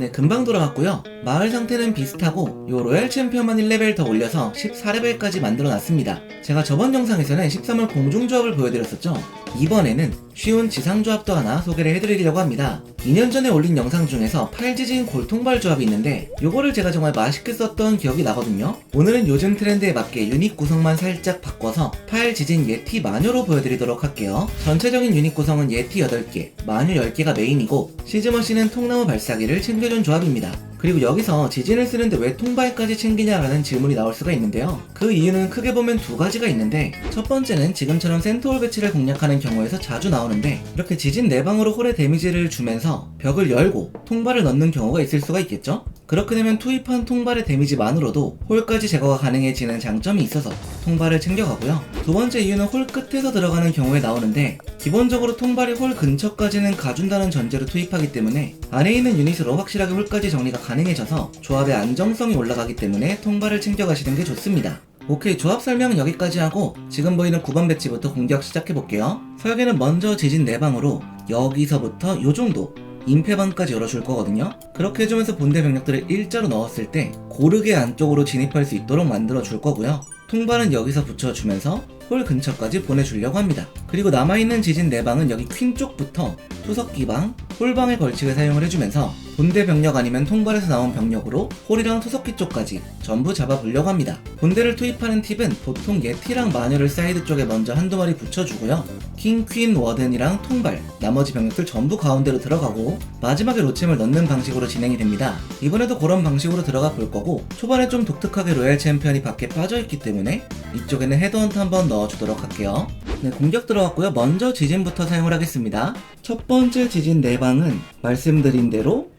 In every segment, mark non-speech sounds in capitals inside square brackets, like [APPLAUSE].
네, 금방 돌아왔고요. 마을 상태는 비슷하고 요 로얄 챔피언만 1레벨 더 올려서 14레벨까지 만들어놨습니다. 제가 저번 영상에서는 13월 공중조합을 보여드렸었죠. 이번에는 쉬운 지상조합도 하나 소개를 해드리려고 합니다. 2년 전에 올린 영상 중에서 팔지진 골통발 조합이 있는데 요거를 제가 정말 맛있게 썼던 기억이 나거든요. 오늘은 요즘 트렌드에 맞게 유닛 구성만 살짝 바꿔서 팔지진 예티 마녀로 보여드리도록 할게요. 전체적인 유닛 구성은 예티 8개, 마녀 10개가 메인이고 시즈머시는 통나무 발사기를 챙겨준 조합입니다. 그리고 여기서 지진을 쓰는데 왜 통발까지 챙기냐라는 질문이 나올 수가 있는데요. 그 이유는 크게 보면 두 가지가 있는데 첫 번째는 지금처럼 센터홀 배치를 공략하는 경우에서 자주 나오는데 이렇게 지진 내방으로 홀에 데미지를 주면서 벽을 열고 통발을 넣는 경우가 있을 수가 있겠죠? 그렇게 되면 투입한 통발의 데미지만으로도 홀까지 제거가 가능해지는 장점이 있어서 통발을 챙겨가고요. 두 번째 이유는 홀 끝에서 들어가는 경우에 나오는데 기본적으로 통발이 홀 근처까지는 가준다는 전제로 투입하기 때문에 안에 있는 유닛으로 확실하게 홀까지 정리가 가능해져서 조합의 안정성이 올라가기 때문에 통발을 챙겨가시는 게 좋습니다. 오케이 조합 설명은 여기까지 하고 지금 보이는 9번 배치부터 공격 시작해 볼게요. 설계는 먼저 지진 4방으로 여기서부터 요 정도 임페방까지 열어줄 거거든요. 그렇게 해주면서 본대 병력들을 일자로 넣었을 때 고르게 안쪽으로 진입할 수 있도록 만들어 줄 거고요. 통발은 여기서 붙여주면서 홀 근처까지 보내주려고 합니다. 그리고 남아있는 지진 4방은 여기 퀸 쪽부터 투석기방, 홀방의 걸치를 사용을 해주면서 본대 병력 아니면 통발에서 나온 병력으로 홀이랑 투석기 쪽까지 전부 잡아보려고 합니다. 본대를 투입하는 팁은 보통 예티랑 마녀를 사이드 쪽에 먼저 한두 마리 붙여주고요. 킹, 퀸, 워든이랑 통발, 나머지 병력들 전부 가운데로 들어가고 마지막에 로챔을 넣는 방식으로 진행이 됩니다. 이번에도 그런 방식으로 들어가 볼 거고 초반에 좀 독특하게 로얄 챔피언이 밖에 빠져있기 때문에 이쪽에는 헤드헌트 한번 넣어 주도록 할게요. 네, 공격 들어갔고요. 먼저 지진부터 사용을 하겠습니다. 첫 번째 지진 4방은 말씀드린 대로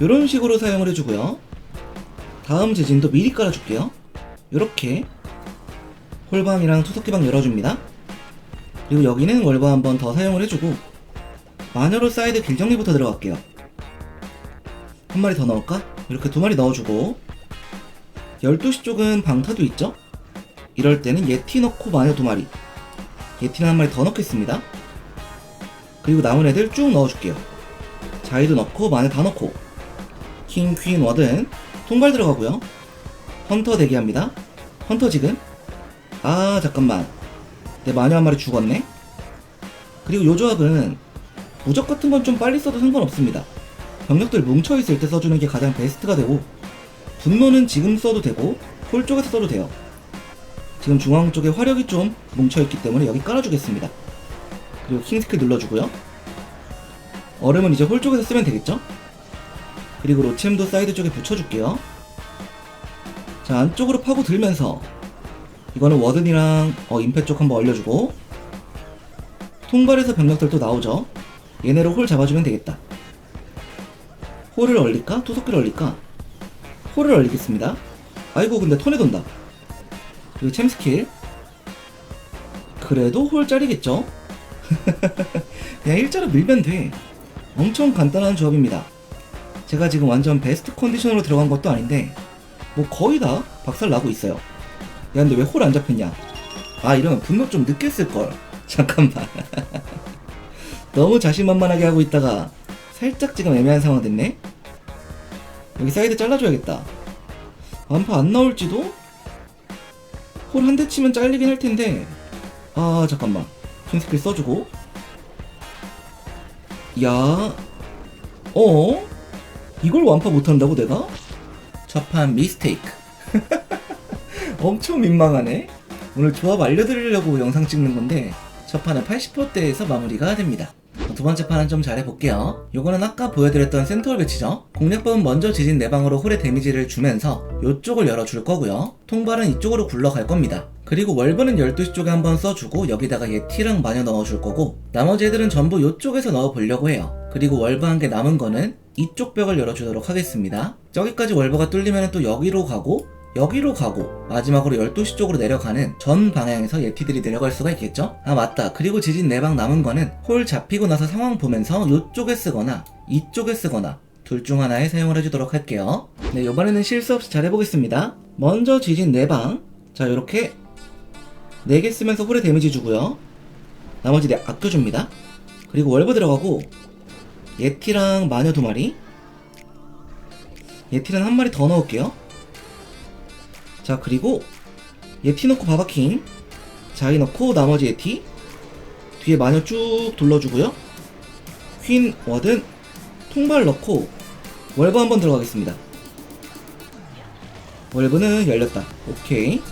이런 식으로 사용을 해주고요. 다음 지진도 미리 깔아줄게요. 이렇게 홀방이랑 투석기방 열어줍니다. 그리고 여기는 월바 한 번 더 사용을 해주고 마녀로 사이드 길 정리부터 들어갈게요. 한 마리 더 넣을까? 이렇게 두 마리 넣어주고 12시 쪽은 방타도 있죠? 이럴 때는 예티 넣고 마녀 두 마리 예티는 한 마리 더 넣겠습니다. 그리고 남은 애들 쭉 넣어줄게요. 자이도 넣고 마녀 다 넣고 킹, 퀸, 워든 통발 들어가고요. 헌터 대기합니다. 헌터 지금 아 잠깐만 내 마녀 한 마리 죽었네. 그리고 요 조합은 무적 같은 건 좀 빨리 써도 상관없습니다. 병력들 뭉쳐있을 때 써주는 게 가장 베스트가 되고 분노는 지금 써도 되고 홀 쪽에서 써도 돼요. 지금 중앙 쪽에 화력이 좀 뭉쳐있기 때문에 여기 깔아주겠습니다. 그리고 킹스킬 눌러주고요. 얼음은 이제 홀 쪽에서 쓰면 되겠죠? 그리고 로챔도 사이드 쪽에 붙여줄게요. 자 안쪽으로 파고 들면서 이거는 워든이랑 어, 임페 쪽 한번 얼려주고 통발에서 병력들도 나오죠. 얘네로 홀 잡아주면 되겠다. 홀을 얼릴까? 투석기를 얼릴까? 홀을 얼리겠습니다. 아이고 근데 턴에 돈다. 그리고 챔 스킬. 그래도 홀 짜리겠죠? [LAUGHS] 그냥 일자로 밀면 돼. 엄청 간단한 조합입니다. 제가 지금 완전 베스트 컨디션으로 들어간 것도 아닌데 뭐 거의 다 박살 나고 있어요. 야 근데 왜 홀 안 잡혔냐? 아 이러면 분노 좀 늦게 쓸걸. [LAUGHS] 잠깐만. [LAUGHS] 너무 자신만만하게 하고 있다가 살짝 지금 애매한 상황 됐네. 여기 사이드 잘라줘야겠다. 안파 안 나올지도? 홀 한 대 치면 잘리긴 할 텐데. 아 잠깐만. 킹스킬 써주고. 야. 어? 이걸 완파 못한다고 내가? 첫판 미스테이크. [LAUGHS] 엄청 민망하네. 오늘 조합 알려드리려고 영상 찍는 건데 첫 판은 80%대에서 마무리가 됩니다. 두 번째 판은 좀 잘해볼게요. 요거는 아까 보여드렸던 센터홀 배치죠. 공략법은 먼저 지진 내방으로 홀에 데미지를 주면서 요쪽을 열어줄 거고요. 통발은 이쪽으로 굴러갈 겁니다. 그리고 월브는 12시 쪽에 한번 써주고 여기다가 예티랑 마녀 넣어줄 거고 나머지 애들은 전부 요쪽에서 넣어보려고 해요. 그리고 월브 한 개 남은 거는 이쪽 벽을 열어주도록 하겠습니다. 저기까지 월버가 뚫리면 또 여기로 가고 여기로 가고 마지막으로 12시 쪽으로 내려가는 전 방향에서 예티들이 내려갈 수가 있겠죠? 아 맞다. 그리고 지진 4방 남은 거는 홀 잡히고 나서 상황 보면서 이쪽에 쓰거나 이쪽에 쓰거나 둘 중 하나에 사용을 해주도록 할게요. 네 이번에는 실수 없이 잘 해보겠습니다. 먼저 지진 4방. 자 요렇게 4개 쓰면서 홀에 데미지 주고요. 나머지 네 아껴줍니다. 그리고 월브 들어가고 예티랑 마녀 두 마리. 예티는 한 마리 더 넣을게요. 자, 그리고 예티 넣고 바바킹. 자이 넣고 나머지 예티. 뒤에 마녀 쭉 둘러주고요. 퀸, 워든, 통발 넣고 월브 한번 들어가겠습니다. 월브는 열렸다. 오케이.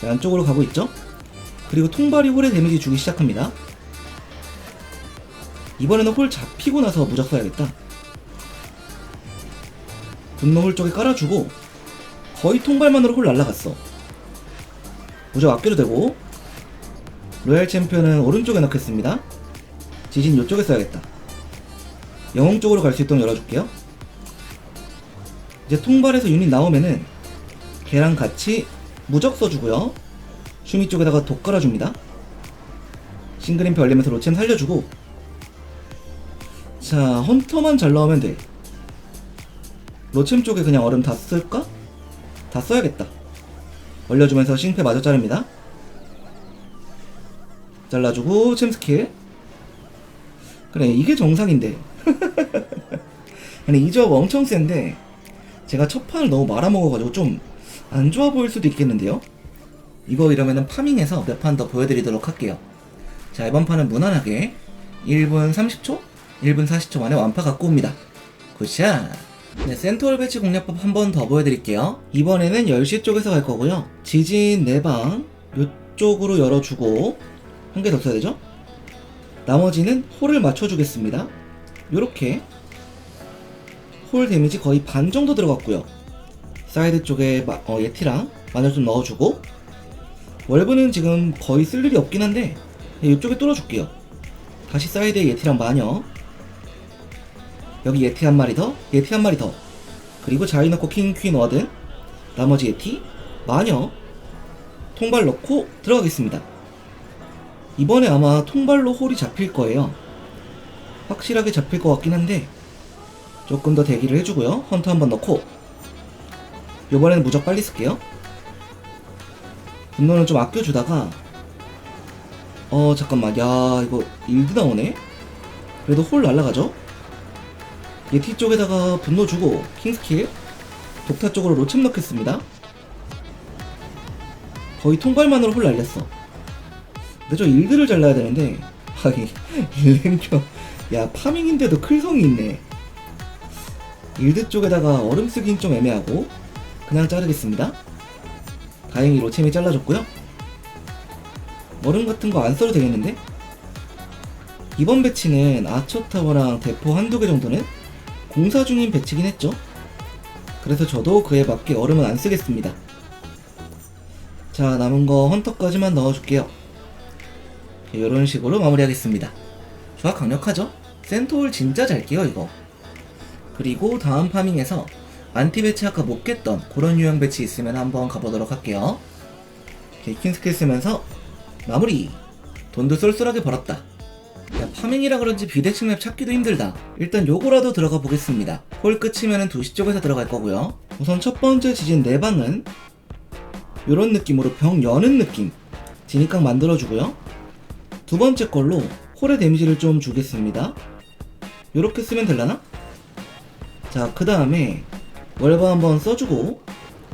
자, 안쪽으로 가고 있죠? 그리고 통발이 홀에 데미지 주기 시작합니다. 이번에는 홀 잡히고 나서 무적 써야겠다. 분노 홀 쪽에 깔아주고 거의 통발만으로 홀 날라갔어. 무적 아껴도 되고 로얄 챔피언은 오른쪽에 넣겠습니다. 지진 이쪽에 써야겠다. 영웅 쪽으로 갈 수 있도록 열어줄게요. 이제 통발에서 유닛 나오면은 걔랑 같이 무적 써주고요. 슈미 쪽에다가 독 깔아줍니다. 싱그림표 얼리면서 로챔 살려주고 자 헌터만 잘 나오면 돼. 로챔 쪽에 그냥 얼음 다 쓸까? 다 써야겠다. 올려주면서 싱패 마저 자릅니다. 잘라주고 챔 스킬. 그래 이게 정상인데. [LAUGHS] 아니 이 조합 엄청 센데 제가 첫 판을 너무 말아먹어가지고 좀 안 좋아 보일 수도 있겠는데요. 이거 이러면은 파밍해서 몇 판 더 보여드리도록 할게요. 자 이번 판은 무난하게 1분 30초? 1분 40초 만에 완파 갖고 옵니다. 굿샷! 네, 센트럴 배치 공략법 한 번 더 보여드릴게요. 이번에는 10시 쪽에서 갈 거고요. 지진 4방 요쪽으로 열어주고 한 개 더 써야 되죠? 나머지는 홀을 맞춰주겠습니다. 요렇게 홀 데미지 거의 반 정도 들어갔고요. 사이드 쪽에 마- 어, 예티랑 마늘 좀 넣어주고 월브는 지금 거의 쓸 일이 없긴 한데 이쪽에 뚫어줄게요. 다시 사이드에 예티랑 마녀 여기 예티 한 마리 더 예티 한 마리 더 그리고 자이 넣고 킹, 퀸, 워든 나머지 예티 마녀 통발 넣고 들어가겠습니다. 이번에 아마 통발로 홀이 잡힐 거예요. 확실하게 잡힐 것 같긴 한데 조금 더 대기를 해주고요. 헌터 한번 넣고 이번에는 무적 빨리 쓸게요. 분노는 좀 아껴주다가 어 잠깐만 야 이거 일드 나오네 그래도 홀 날라가죠 예티 쪽에다가 분노 주고 킹스킬 독타 쪽으로 로챔 넣겠습니다. 거의 통발만으로 홀 날렸어. 근데 저 일드를 잘라야 되는데 [LAUGHS] 아니 일랭겨 야 파밍인데도 클성이 있네. 일드 쪽에다가 얼음 쓰긴 좀 애매하고 그냥 자르겠습니다. 다행히 로챔이 잘라줬고요. 얼음 같은 거 안 써도 되겠는데? 이번 배치는 아처 타워랑 대포 한두 개 정도는 공사 중인 배치긴 했죠. 그래서 저도 그에 맞게 얼음은 안 쓰겠습니다. 자, 남은 거 헌터까지만 넣어줄게요. 이런 식으로 마무리하겠습니다. 조합 강력하죠? 센토홀 진짜 잘 끼요, 이거. 그리고 다음 파밍에서 안티 배치 아까 못 깼던 그런 유형 배치 있으면 한번 가보도록 할게요. 게이킹 스킬 쓰면서 마무리 돈도 쏠쏠하게 벌었다 야, 파밍이라 그런지 비대칭 맵 찾기도 힘들다. 일단 요거라도 들어가 보겠습니다. 홀 끝이면은 2시 쪽에서 들어갈 거고요. 우선 첫 번째 지진 4방은 요런 느낌으로 병 여는 느낌. 진입각 만들어주고요. 두 번째 걸로 홀의 데미지를 좀 주겠습니다. 요렇게 쓰면 될라나? 자 그 다음에 월버 한번 써주고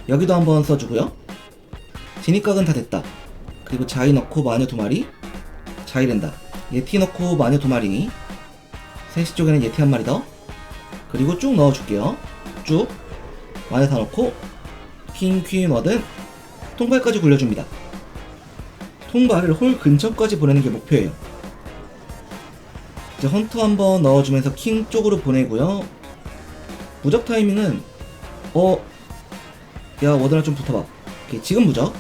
여기도 한번 써주고요. 진입각은 다 됐다. 그리고 자이 넣고 마녀 두 마리. 자이 된다 예티 넣고 마녀 두 마리 셋시 쪽에는 예티 한 마리 더. 그리고 쭉 넣어줄게요. 쭉. 마녀 다 넣고 킹, 퀸, 워든 통발까지 굴려줍니다. 통발을 홀 근처까지 보내는 게 목표예요. 이제 헌터 한번 넣어주면서 킹 쪽으로 보내고요. 무적 타이밍은 어? 야 워드나 좀 붙어봐. 오케이 지금 무적.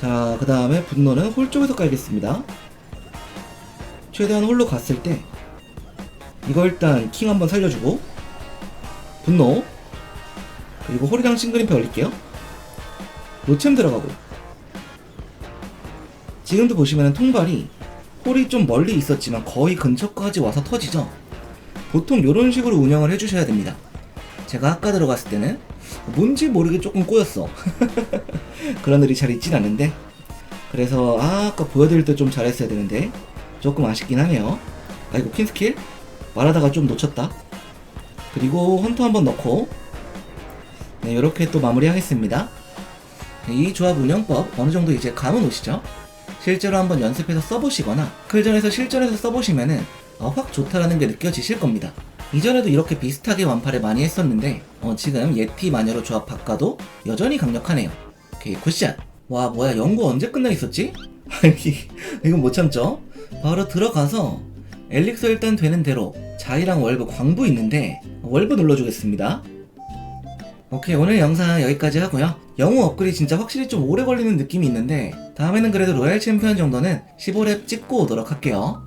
자, 그 다음에 분노는 홀 쪽에서 깔겠습니다. 최대한 홀로 갔을 때 이거 일단 킹 한번 살려주고 분노 그리고 홀이랑 싱그림표 올릴게요. 로챔 들어가고 지금도 보시면 통발이 홀이 좀 멀리 있었지만 거의 근처까지 와서 터지죠. 보통 이런 식으로 운영을 해주셔야 됩니다. 제가 아까 들어갔을 때는 뭔지 모르게 조금 꼬였어. [LAUGHS] 그런 일이 잘 있진 않는데 그래서 아, 아까 보여드릴 때 좀 잘했어야 되는데 조금 아쉽긴 하네요 아이고 퀸스킬 말하다가 좀 놓쳤다 그리고 헌터 한번 넣고 네 이렇게 또 마무리하겠습니다 네, 이 조합 운영법 어느 정도 이제 감은 오시죠? 실제로 한번 연습해서 써보시거나 클전에서 실전에서 써보시면은 어, 확 좋다라는 게 느껴지실 겁니다. 이전에도 이렇게 비슷하게 완파를 많이 했었는데 어, 지금 예티 마녀로 조합 바꿔도 여전히 강력하네요. 오케이 굿샷. 와 뭐야 연구 언제 끝나 있었지? [LAUGHS] 아니 이건 못 참죠. 바로 들어가서 엘릭서 일단 되는 대로 자이랑 월브 광부 있는데 월브 눌러주겠습니다. 오케이 오늘 영상 여기까지 하고요 영웅 업글이 진짜 확실히 좀 오래 걸리는 느낌이 있는데 다음에는 그래도 로얄 챔피언 정도는 15렙 찍고 오도록 할게요